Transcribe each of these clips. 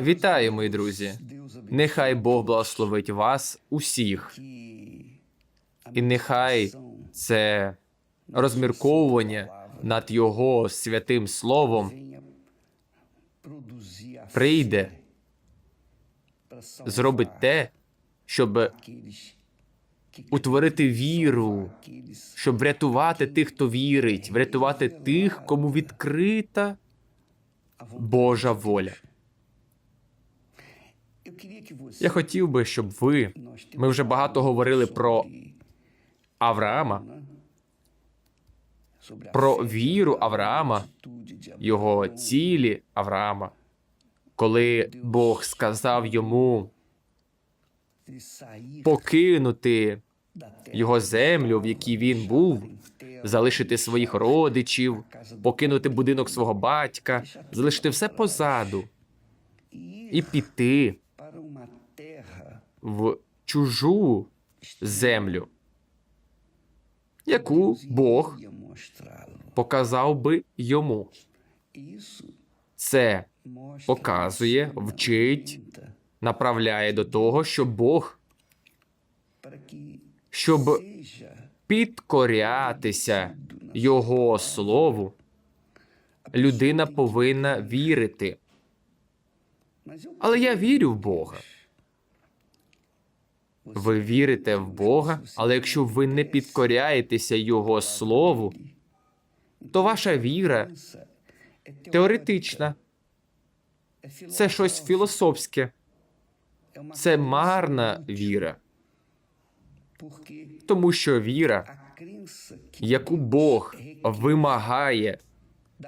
Вітаю, мої друзі! Нехай Бог благословить вас усіх, і нехай це розмірковування над Його святим словом прийде, зробить те, щоб утворити віру, щоб врятувати тих, хто вірить, врятувати тих, кому відкрита Божа воля. Я хотів би, щоб ви. Ми вже багато говорили про Авраама, про віру Авраама, його цілі Авраама, коли Бог сказав йому покинути його землю, в якій він був, залишити своїх родичів, покинути будинок свого батька, залишити все позаду і піти в чужу землю, яку Бог показав би йому. Це показує, вчить, направляє до того, що Бог, щоб підкорятися Його слову, людина повинна вірити. Але я вірю в Бога. Ви вірите в Бога, але якщо ви не підкоряєтеся Його слову, то ваша віра теоретична, це щось філософське, це марна віра, тому що віра, яку Бог вимагає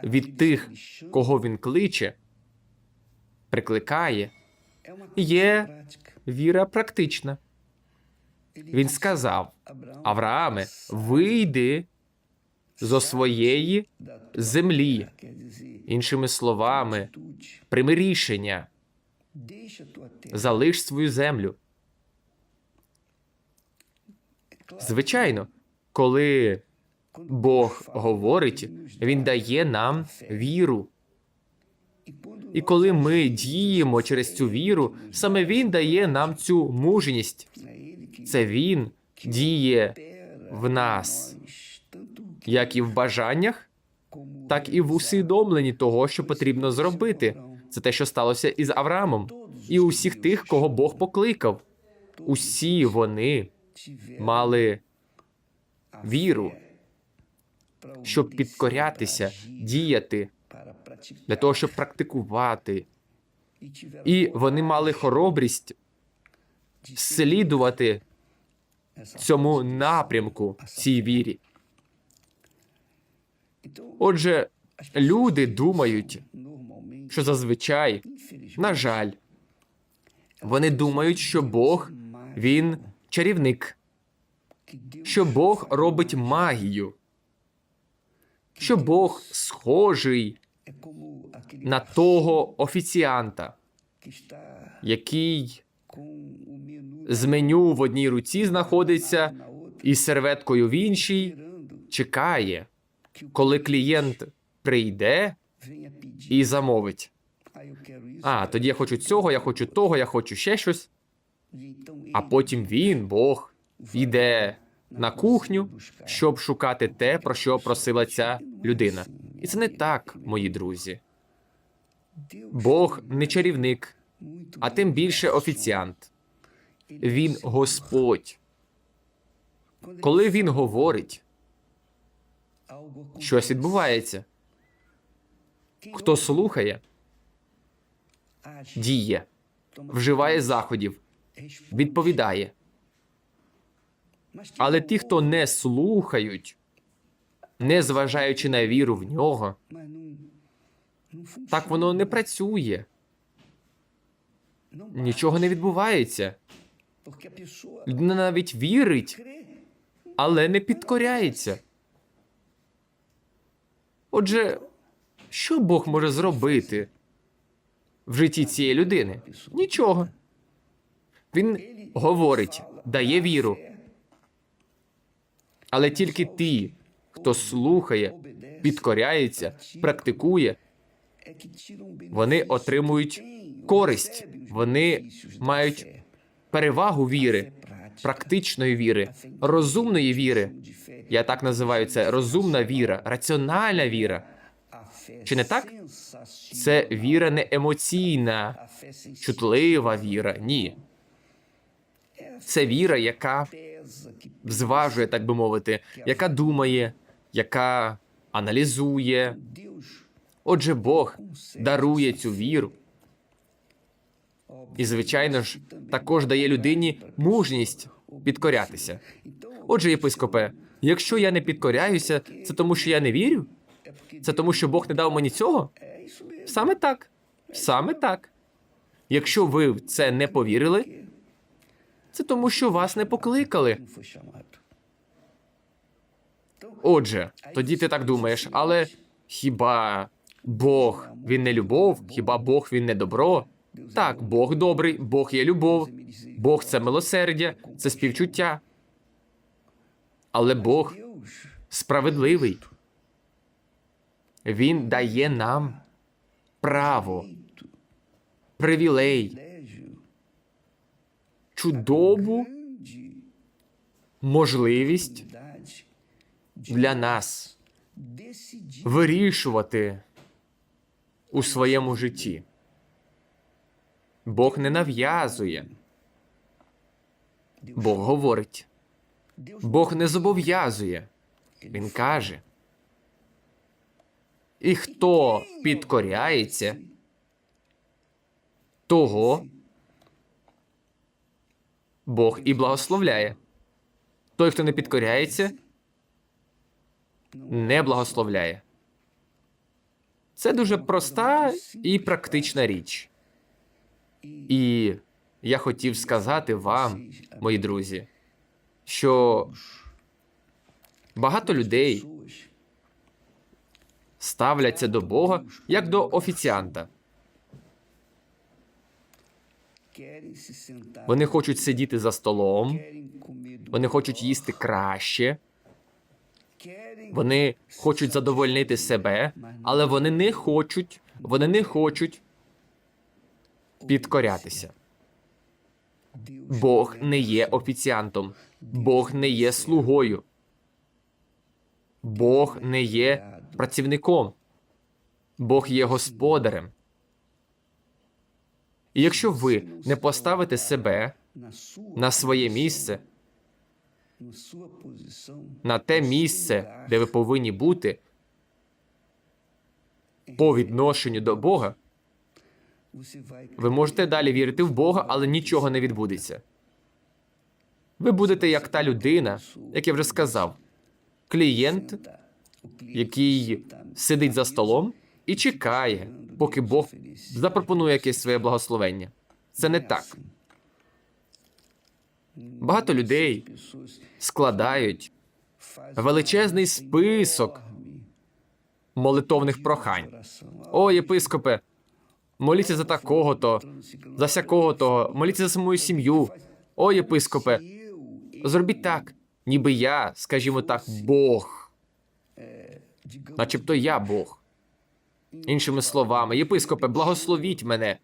від тих, кого він кличе, прикликає, є віра практична. Він сказав: Аврааме, вийди зо своєї землі. Іншими словами, прийми рішення, залиш свою землю. Звичайно, коли Бог говорить, Він дає нам віру. І коли ми діємо через цю віру, саме Він дає нам цю мужність. Це Він діє в нас, як і в бажаннях, так і в усвідомленні того, що потрібно зробити. Це те, що сталося із Авраамом, і усіх тих, кого Бог покликав. Усі вони мали віру, щоб підкорятися, діяти для того, щоб практикувати. І вони мали хоробрість слідувати цьому напрямку, цій вірі. Отже, люди думають, що зазвичай, на жаль, вони думають, що Бог він чарівник, що Бог робить магію, що Бог схожий на того офіціанта, який з меню в одній руці знаходиться і серветкою в іншій, чекає, коли клієнт прийде і замовить. А, тоді я хочу цього, я хочу того, я хочу ще щось. А потім він, Бог, йде на кухню, щоб шукати те, про що просила ця людина. І це не так, мої друзі. Бог не чарівник, а тим більше офіціант. Він Господь. Коли він говорить, щось відбувається. Хто слухає, діє, вживає заходів, відповідає. Але ті, хто не слухають, не зважаючи на віру в нього, так воно не працює. Нічого не відбувається. Людина навіть вірить, але не підкоряється. Отже, що Бог може зробити в житті цієї людини? Нічого. Він говорить, дає віру. Але тільки ті, хто слухає, підкоряється, практикує, Вони отримують користь, вони мають перевагу віри, практичної віри, розумної віри. Я так називаю це розумна віра, раціональна віра. Чи не так? Це віра не емоційна, чутлива віра. Ні. Це віра, яка зважує, так би мовити, яка думає, яка аналізує. Отже, Бог дарує цю віру. І, звичайно ж, також дає людині мужність підкорятися. Отже, єпископе, якщо я не підкоряюся, це тому, що я не вірю? Це тому, що Бог не дав мені цього? Саме так. Саме так. Якщо ви в це не повірили, це тому, що вас не покликали. Отже, тоді ти так думаєш, але хіба Бог він не любов? Хіба Бог він не добро? Так, Бог добрий, Бог є любов, Бог це милосердя, це співчуття. Але Бог справедливий. Він дає нам право, привілей, чудову можливість для нас вирішувати у своєму житті. Бог не нав'язує. Бог говорить. Бог не зобов'язує. Він каже. І хто підкоряється, того Бог і благословляє. Той, хто не підкоряється, не благословляє. Це дуже проста і практична річ. І я хотів сказати вам, мої друзі, що багато людей ставляться до Бога як до офіціанта. Вони хочуть сидіти за столом, вони хочуть їсти краще, вони хочуть задовольнити себе, але вони не хочуть, вони не хочуть підкорятися. Бог не є офіціантом, Бог не є слугою, Бог не є працівником, Бог є господарем. І якщо ви не поставите себе на своє місце, на те місце, де ви повинні бути, по відношенню до Бога, ви можете далі вірити в Бога, але нічого не відбудеться. Ви будете як та людина, як я вже сказав, клієнт, який сидить за столом і чекає, поки Бог запропонує якесь своє благословення. Це не так. Багато людей складають величезний список молитовних прохань. О, єпископе, моліться за такого-то, за сякого-то, моліться за мою сім'ю. О, єпископе, зробіть так, ніби я, скажімо так, Бог. Начебто я Бог. Іншими словами, єпископе, благословіть мене.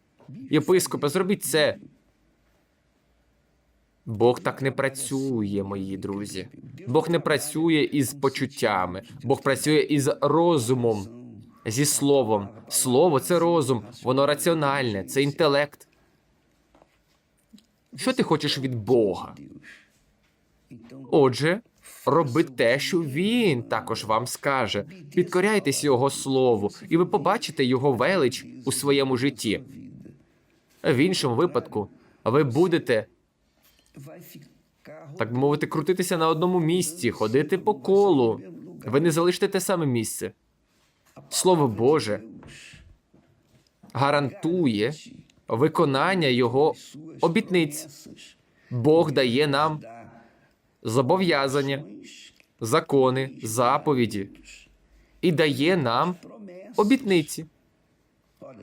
Єпископе, зробіть це. Бог так не працює, мої друзі. Бог не працює із почуттями, Бог працює із розумом, зі словом. Слово це розум, воно раціональне, це інтелект. Що ти хочеш від Бога? Отже, роби те, що він також вам скаже. Підкоряйтесь його слову, і ви побачите його велич у своєму житті. В іншому випадку ви будете, так би мовити, крутитися на одному місці, ходити по колу. Ви не залишите те саме місце. Слово Боже гарантує виконання його обітниць. Бог дає нам зобов'язання, закони, заповіді і дає нам обітниці.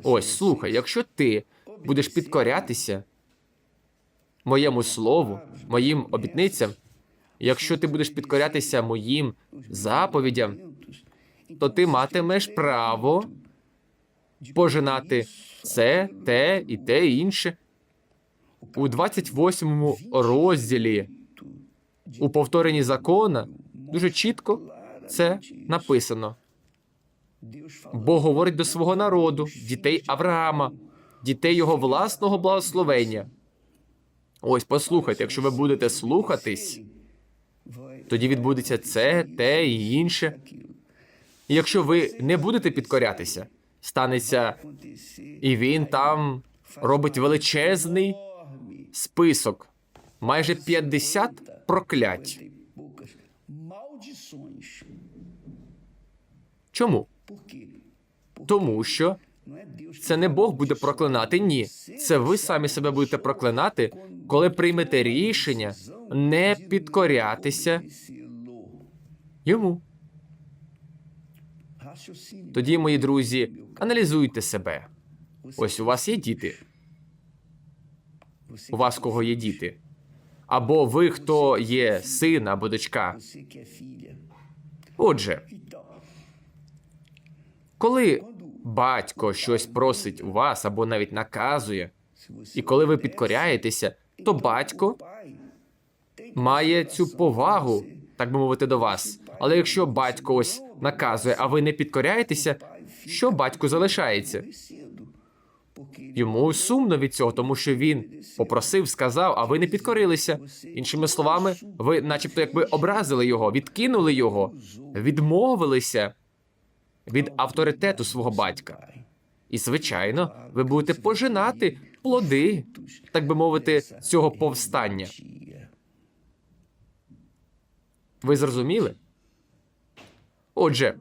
Ось слухай, якщо ти будеш підкорятися моєму слову, моїм обітницям, якщо ти будеш підкорятися моїм заповідям, то ти матимеш право пожинати це, те і те інше. У 28 розділі у повторенні закона дуже чітко це написано. Бог говорить до свого народу, дітей Авраама, дітей його власного благословення. Ось послухайте, якщо ви будете слухатись, тоді відбудеться це, те і інше. І якщо ви не будете підкорятися, станеться і він там робить величезний список, майже 50 проклять. Чому? Тому що це не Бог буде проклинати, ні. Це ви самі себе будете проклинати, коли приймете рішення не підкорятися йому. Тоді, мої друзі, аналізуйте себе. Ось у вас є діти. У вас кого є діти? Або ви, хто є син або дочка. Отже, коли батько щось просить у вас або навіть наказує, і коли ви підкоряєтеся, то батько має цю повагу, так би мовити, до вас. Але якщо батько ось наказує, а ви не підкоряєтеся, що батьку залишається? Йому сумно від цього, тому що він попросив, сказав, а ви не підкорилися. Іншими словами, ви, начебто, якби образили його, відкинули його, відмовилися від авторитету свого батька. І, звичайно, ви будете пожинати плоди, так би мовити, цього повстання. Ви зрозуміли? Отже,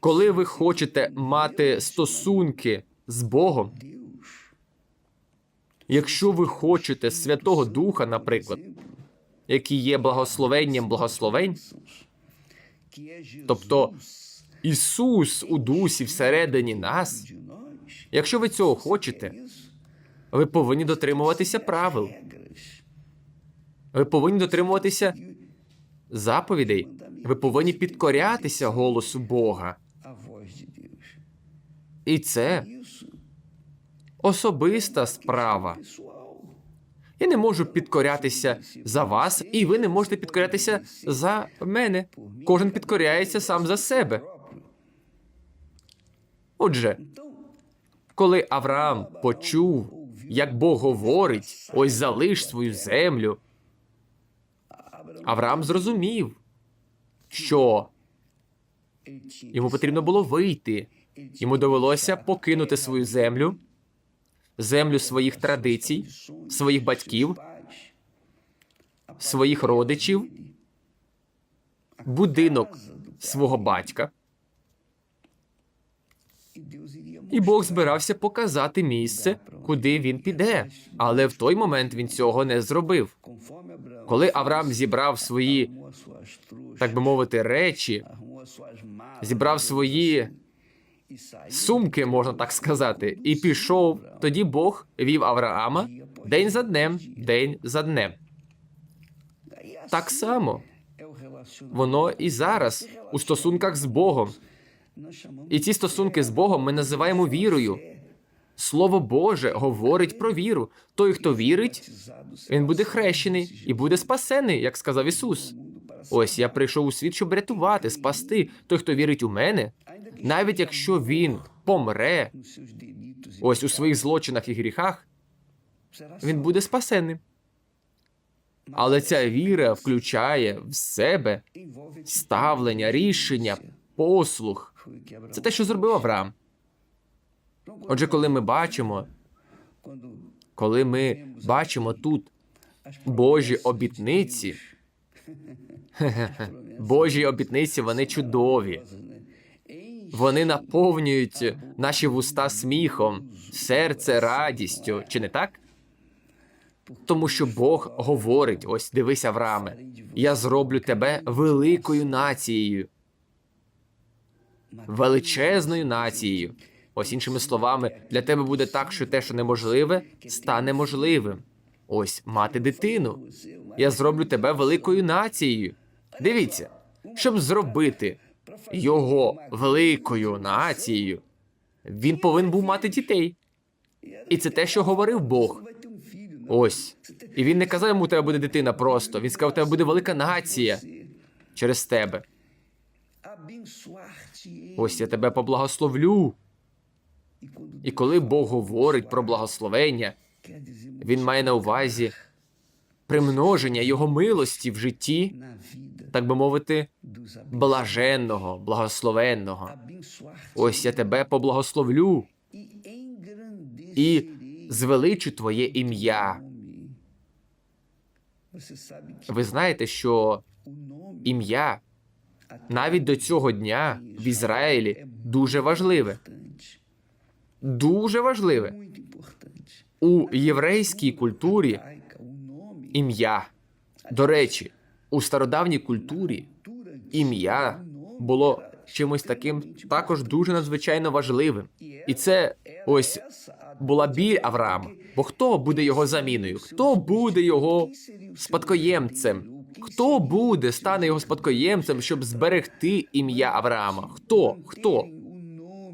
коли ви хочете мати стосунки з Богом, якщо ви хочете Святого Духа, наприклад, який є благословенням благословень, тобто Ісус у дусі всередині нас, якщо ви цього хочете, ви повинні дотримуватися правил. Ви повинні дотримуватися заповідей. Ви повинні підкорятися голосу Бога. І це особиста справа. Я не можу підкорятися за вас, і ви не можете підкорятися за мене. Кожен підкоряється сам за себе. Отже, коли Авраам почув, як Бог говорить, ось залиш свою землю, Авраам зрозумів, що йому потрібно було вийти. Йому довелося покинути свою землю, землю своїх традицій, своїх батьків, своїх родичів, будинок свого батька. І Бог збирався показати місце, куди він піде. Але в той момент він цього не зробив. Коли Авраам зібрав свої, так би мовити, речі, зібрав свої сумки, можна так сказати, і пішов. Тоді Бог вів Авраама день за днем, день за днем. Так само воно і зараз у стосунках з Богом. І ці стосунки з Богом ми називаємо вірою. Слово Боже говорить про віру. Той, хто вірить, він буде хрещений і буде спасений, як сказав Ісус. Ось я прийшов у світ, щоб рятувати, спасти. Той, хто вірить у мене, навіть якщо він помре ось у своїх злочинах і гріхах, він буде спасенним. Але ця віра включає в себе ставлення, рішення, послух. Це те, що зробив Авраам. Отже, коли ми бачимо, коли ми бачимо тут Божі обітниці, Божі обітниці, вони чудові. Вони наповнюють наші вуста сміхом, серце радістю, чи не так? Тому що Бог говорить: ось дивись, Аврааме, я зроблю тебе великою нацією, величезною нацією. Ось іншими словами, для тебе буде так, що те, що неможливе, стане можливим. Ось мати дитину. Я зроблю тебе великою нацією. Дивіться, щоб зробити його великою нацією, Він повинен був мати дітей. І це те, що говорив Бог. Ось. І він не казав йому, у тебе буде дитина просто. Він сказав, у тебе буде велика нація через тебе. Ось я тебе поблагословлю. І коли Бог говорить про благословення, він має на увазі примноження його милості в житті, так би мовити, блаженного, благословенного. Ось я тебе поблагословлю і звеличу твоє ім'я. Ви знаєте, що ім'я навіть до цього дня в Ізраїлі дуже важливе. Дуже важливе. У єврейській культурі ім'я. До речі, у стародавній культурі ім'я було чимось таким також дуже надзвичайно важливим. І це ось була біль Авраама. Бо хто буде його заміною? Хто буде його спадкоємцем? Хто буде стане його спадкоємцем, щоб зберегти ім'я Авраама? Хто? Хто?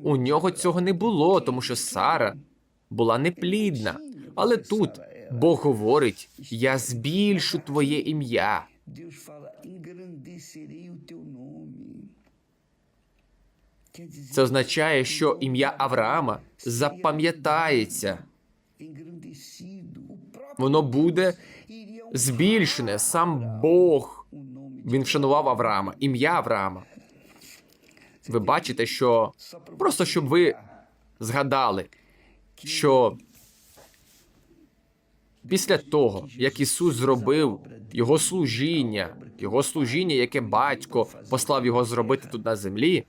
У нього цього не було, тому що Сара була неплідна. Але тут Бог говорить: я збільшу твоє ім'я. Це означає, що ім'я Авраама запам'ятається, воно буде збільшене. Сам Бог він вшанував Авраама, ім'я Авраама. Ви бачите, що просто щоб ви згадали, що після того, як Ісус зробив його служіння, його служіння, яке батько послав його зробити тут на землі,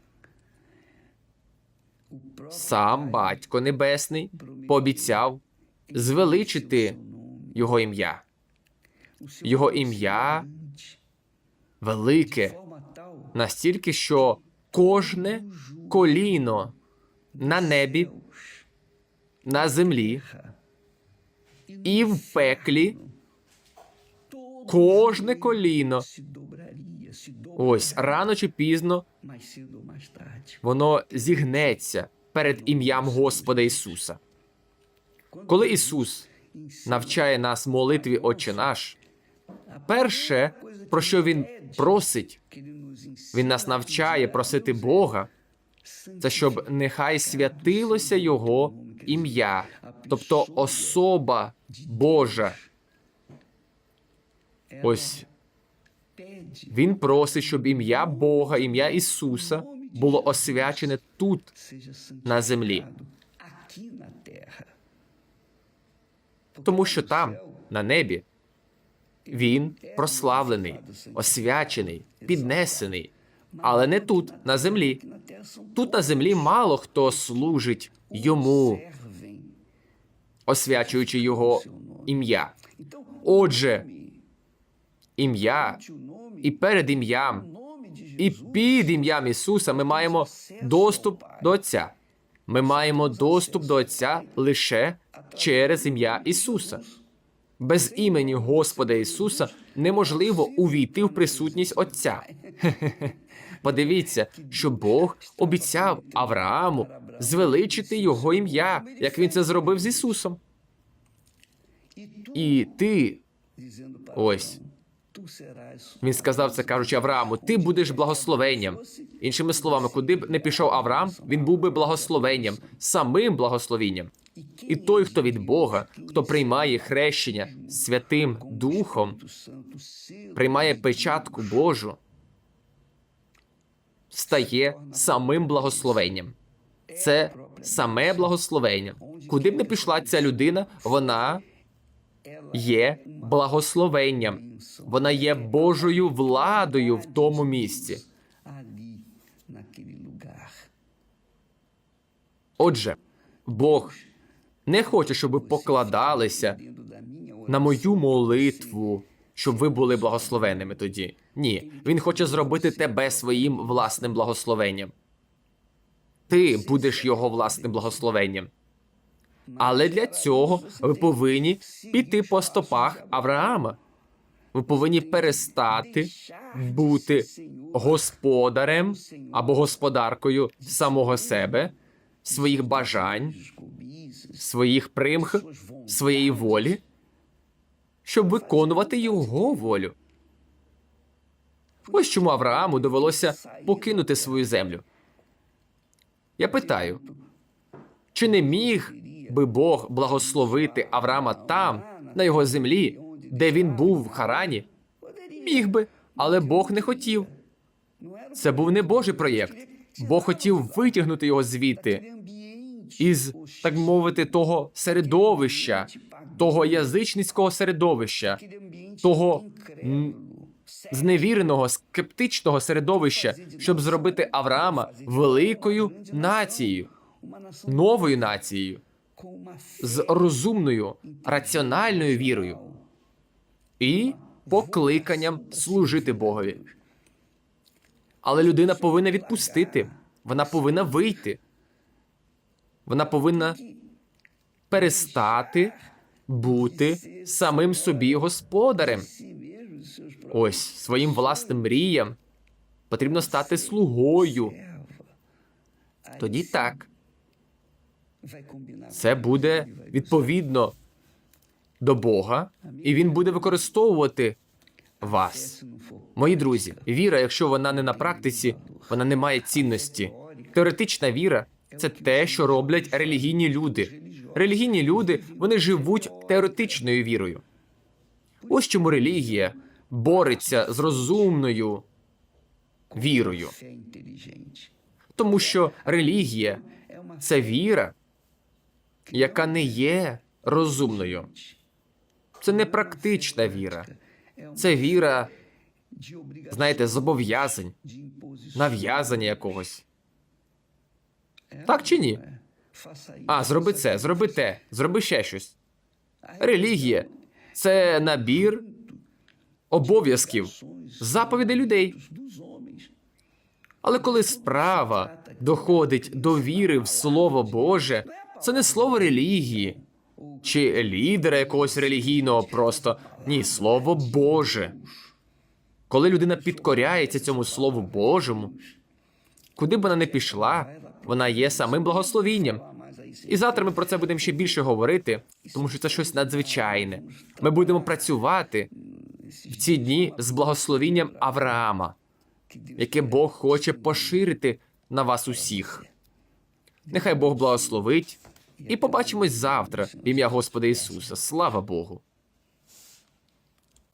сам батько небесний пообіцяв звеличити його ім'я. Його ім'я велике, настільки, що кожне коліно на небі, на землі і в пеклі, кожне коліно, ось рано чи пізно воно зігнеться перед ім'ям Господа Ісуса. Коли Ісус навчає нас молитві Отче наш, перше, про що Він просить, Він нас навчає просити Бога, це щоб нехай святилося Його ім'я, тобто особа Божа. Ось він просить, щоб ім'я Бога, ім'я Ісуса було освячене тут, на землі, тому що там, на небі, він прославлений, освячений, піднесений, але не тут, на землі. Тут на землі мало хто служить йому, освячуючи його ім'я. Отже, ім'я і перед ім'ям, і під ім'ям Ісуса ми маємо доступ до Отця. Ми маємо доступ до Отця лише через ім'я Ісуса. Без імені Господа Ісуса неможливо увійти в присутність Отця. Подивіться, що Бог обіцяв Аврааму звеличити його ім'я, як він це зробив з Ісусом. І ти, ось, він сказав це, кажучи Аврааму, ти будеш благословенням. Іншими словами, куди б не пішов Авраам, він був би благословенням, самим благословенням. І той, хто від Бога, хто приймає хрещення Святим Духом, приймає печатку Божу, стає самим благословенням. Це саме благословення. Куди б не пішла ця людина, вона є благословенням. Вона є Божою владою в тому місці. Отже, Бог не хоче, щоб ви покладалися на мою молитву, щоб ви були благословенними тоді. Ні, він хоче зробити тебе своїм власним благословенням. Ти будеш його власним благословенням. Але для цього ви повинні піти по стопах Авраама. Ви повинні перестати бути господарем або господаркою самого себе своїх бажань, своїх примх, своєї волі, щоб виконувати його волю. Ось чому Аврааму довелося покинути свою землю. Я питаю, чи не міг би Бог благословити Авраама там, на його землі, де він був в Харані? Міг би, але Бог не хотів. Це був не Божий проєкт. Бог хотів витягнути його звідти із, так мовити, того середовища, того язичницького середовища, того зневіреного, скептичного середовища, щоб зробити Авраама великою нацією, новою нацією, з розумною, раціональною вірою і покликанням служити Богові. Але людина повинна відпустити, вона повинна вийти. Вона повинна перестати бути самим собі господарем. Ось своїм власним мріям потрібно стати слугою. Тоді так, це буде відповідно до Бога, і він буде використовувати вас. Мої друзі, віра, якщо вона не на практиці, вона не має цінності. Теоретична віра це те, що роблять релігійні люди. Релігійні люди вони живуть теоретичною вірою. Ось чому релігія бореться з розумною вірою, тому що релігія це віра, яка не є розумною. Це не практична віра. Це віра, знаєте, зобов'язань, нав'язання якогось. Так чи ні? А, зроби це, зроби те, зроби ще щось. Релігія це набір обов'язків, заповідей людей. Але коли справа доходить до віри в Слово Боже, це не слово релігії чи лідера якогось релігійного просто ні, Слово Боже. Коли людина підкоряється цьому Слову Божому, куди б вона не пішла, вона є самим благословінням. І завтра ми про це будемо ще більше говорити, тому що це щось надзвичайне. Ми будемо працювати в ці дні з благословінням Авраама, яке Бог хоче поширити на вас усіх. Нехай Бог благословить, і побачимось завтра в ім'я Господа Ісуса. Слава Богу!